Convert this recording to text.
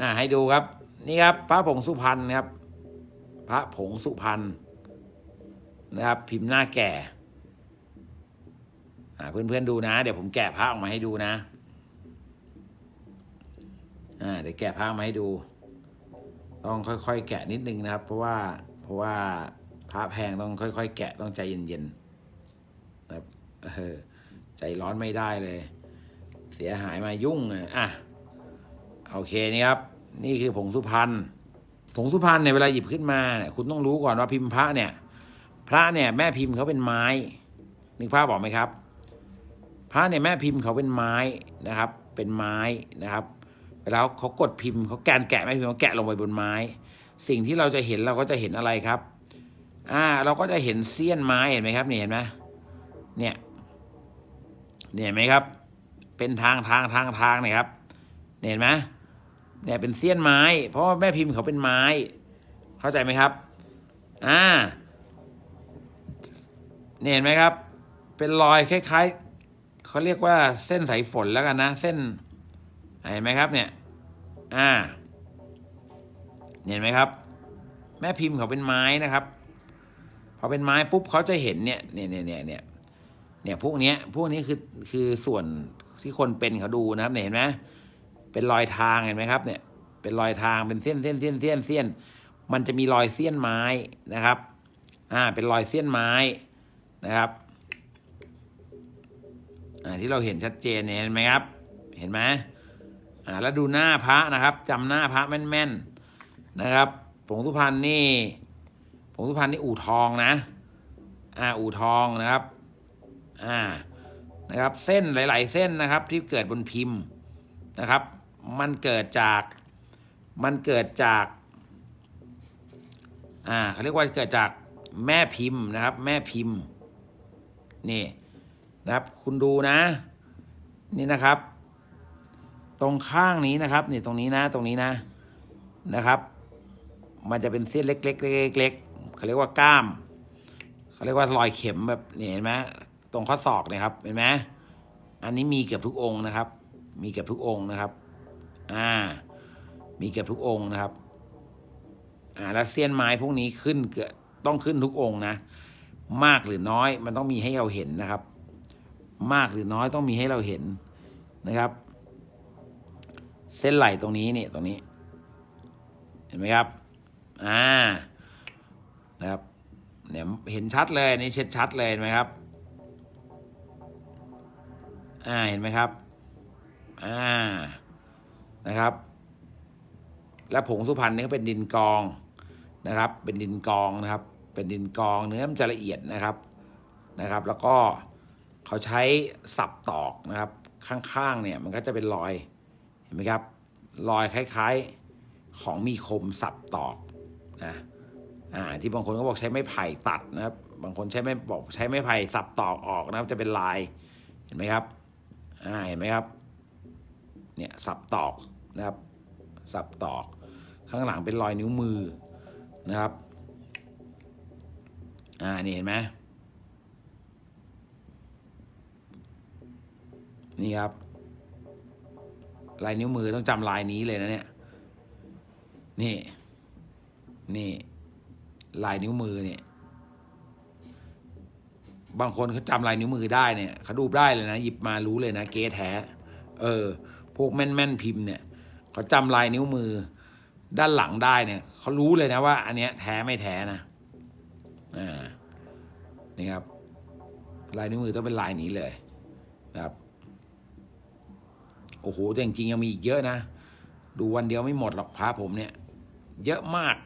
อ่าให้ดูครับ นี่ครับ พระผงสุพรรณนะครับ พระผงสุพรรณนะครับ พิมพ์หน้าแก่อ่าเพื่อนๆดูนะ เดี๋ยวผมแกะพระออกมาให้ดูนะอ่าเดี๋ยวแกะพระมาให้ดู ต้องค่อยๆ แกะนิดนึงนะครับ เพราะว่าเพราะว่าพระแพงต้องค่อย ๆ แกะต้องใจเย็นๆนะครับเออใจร้อนไม่ได้เลย เสียหายมายุ่งอะโอเคนี่ครับ นี่คือผงสุพรรณผงสุพรรณเนี่ยเวลาหยิบขึ้นมาเนี่ยคุณต้องรู้ก่อนว่าพิมพ์พระเนี่ย พระเนี่ยแม่พิมพ์เขาเป็นไม้นึกภาพบอกไหมครับ พระเนี่ยแม่พิมพ์เขาเป็นไม้นะครับ เป็นไม้นะครับเวลาเขากดพิมพ์เขาแกนแกะแม่พิมพ์เขาแกะลงไปบนไม้ สิ่งที่เราจะเห็นเราก็จะเห็นอะไรครับอ่าเราก็จะเห็นเสี้ยนไม้เห็นไหมครับนี่เห็นไหมเนี่ยเนี่ยเห็นไหมครับ เป็นทางทางทางทางเนี่ยครับเนี่ยเห็นไหม เนี่ยเป็นเสี้ยนไม้ เพราะว่าแม่พิมพ์เขาเป็นไม้ เข้าใจไหมครับอ่าเนี่ยเห็นไหมครับ เป็นรอยคล้ายๆเขาเรียกว่าเส้นสายฝนแล้วกันนะ เส้นเห็นไหมครับ เนี่ย อ่าเห็นไหมครับ แม่พิมพ์เขาเป็นไม้นะครับ พอเป็นไม้ปุ๊บเขาจะเห็นเนี่ยเนี่ยเนี่ยเนี่ยเนี่ยเนี่ยพวกเนี้ยพวกนี้คือคือส่วนที่คนเป็นเขาดูนะครับเนี่ยเห็นไหม เป็นรอยทางเห็นไหมครับเนี่ยเป็นรอยทางเป็นเส้นเส้นเส้นเส้นเส้นมันจะมีรอยเสี้ยนไม้นะครับอ่าเป็นรอยเสี้ยนไม้นะครับอ่าที่เราเห็นชัดเจนเห็นไหมครับ เห็นไหมอ่าแล้วดูหน้าพระนะครับจำหน้าพระแม่นๆนะครับผงสุพรรณนี่ผงสุพรรณนี่อู่ทองนะอ่าอู่ทองนะครับอ่านะครับ เส้นหลาย ๆ เส้นนะครับ ที่เกิดบนพิมพ์นะครับ มันเกิดจากมันเกิดจากอ่าเขาเรียกว่าเกิดจากแม่พิมพ์นะครับ แม่พิมพ์นี่นะครับ คุณดูนะ นี่นะครับ ตรงข้างนี้นะครับนี่ตรงนี้นะตรงนี้นะนะครับ มันจะเป็นเส้นเล็กๆเล็กๆเขาเรียกว่าก้ามเขาเรียกว่ารอยเข็มแบบนี่เห็นไหมตรงข้อศอกเนี่ยครับเห็นไหมอันนี้มีเกือบทุกองค์นะครับ มีเกือบทุกองค์นะครับ อ่า มีเกือบทุกองค์นะครับ อ่าแล้วเสี้ยนไม้พวกนี้ขึ้นเกือบต้องขึ้นทุกองค์นะ มากหรือน้อยมันต้องมีให้เราเห็นนะครับ มากหรือน้อยต้องมีให้เราเห็นนะครับ เส้นไหลตรงนี้เนี่ยตรงนี้ เห็นไหมครับ อ่า นะครับเนี่ยเห็นชัดเลยนี่เช็ดชัดเลยเห็นไหมครับ อ่าเห็นไหมครับ อ่า นะครับ และผงสุพรรณนี่เขาเป็นดินกองนะครับ เป็นดินกองนะครับ เป็นดินกองเนื้อมันจะละเอียดนะครับนะครับ แล้วก็เขาใช้สับตอกนะครับ ข้างๆเนี่ยมันก็จะเป็นรอยเห็นไหมครับรอยคล้ายๆของมีคมสับตอกนะอ่าที่บางคนก็บอกใช้ไม้ไผ่ตัดนะครับ บางคนใช้ไม้บอกใช้ไม้ไผ่สับตอกออกนะครับ จะเป็นลายเห็นไหมครับอ่าเห็นไหมครับ เนี่ยสับตอกนะครับ สับตอก ข้างหลังเป็นรอยนิ้วมือนะครับอ่านี่เห็นไหมนี่ครับ ลายนิ้วมือต้องจำลายนี้เลยนะเนี่ย นี่ นี่ ลายนิ้วมือเนี่ย บางคนเขาจำลายนิ้วมือได้เนี่ยเขาดูได้เลยนะ หยิบมารู้เลยนะ เก๊แท้ เออ วกแม่นแม่นๆพิมพ์เนี่ยเขาจำลายนิ้วมือด้านหลังได้เนี่ยเขารู้เลยนะว่า อันเนี้ยแท้ไม่แท้นะอ่านี่ครับ ลายนิ้วมือต้องเป็นลายนี้เลยนะครับโอ้โหแต่จริงๆยังมีอีกเยอะนะ ดูวันเดียวไม่หมดหรอกพระผมเนี่ย เยอะมาก